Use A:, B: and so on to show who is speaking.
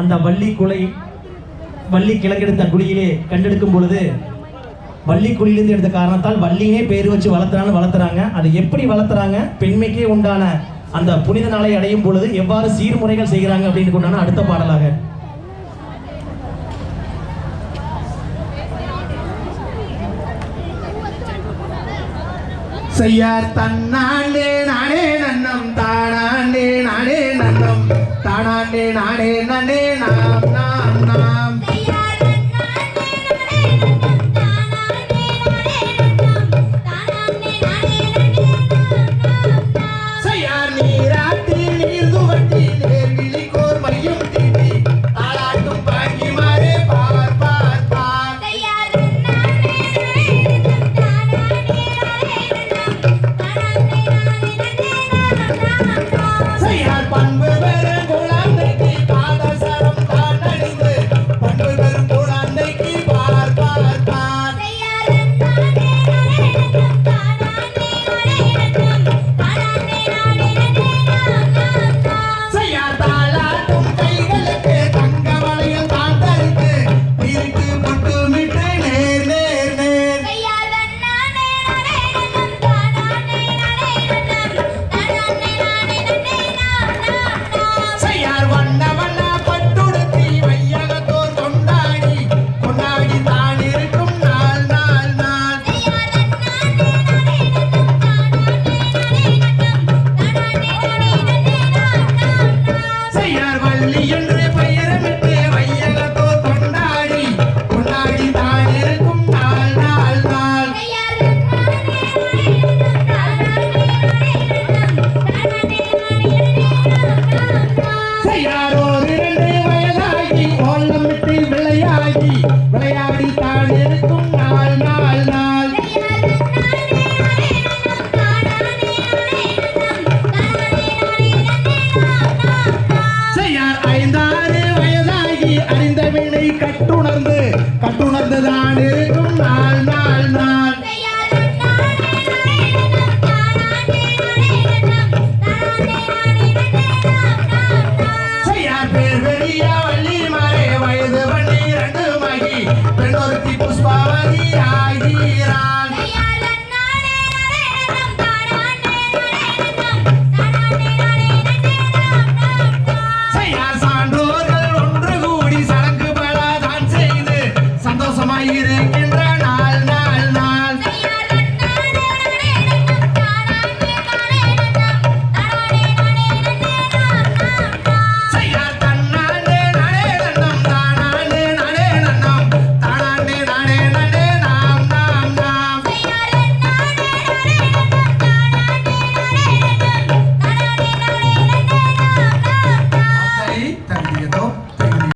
A: அந்த வள்ளி குலை வள்ளி கிழக்கெடுத்த குழியிலே கண்டெடுக்கும் பொழுது வள்ளி குழியிலிருந்து எடுத்த காரணத்தால் வள்ளினே பேர் வச்சு வளர்த்துறான்னு வளர்த்துறாங்க. அதை எப்படி வளர்த்துறாங்க? பெண்மைக்கே உண்டான அந்த புனித நாளை அடையும் பொழுது எவ்வாறு சீர்முறைகள் செய்கிறாங்க அப்படின்னு உண்டான அடுத்த பாடலாக.
B: செய்யார் தன்னாண்டே நானே நன்னம் தானாண்டே நானே நன்னம் தானாண்டே நானே நானே விளையாடி விளையாடி தான் இருக்கும் செய்யார் வயதாகி அறிந்த வினை கட்டுணர்ந்து. கட்டுணர்ந்துதான் இருக்கும் நாள் நாள் நாள்.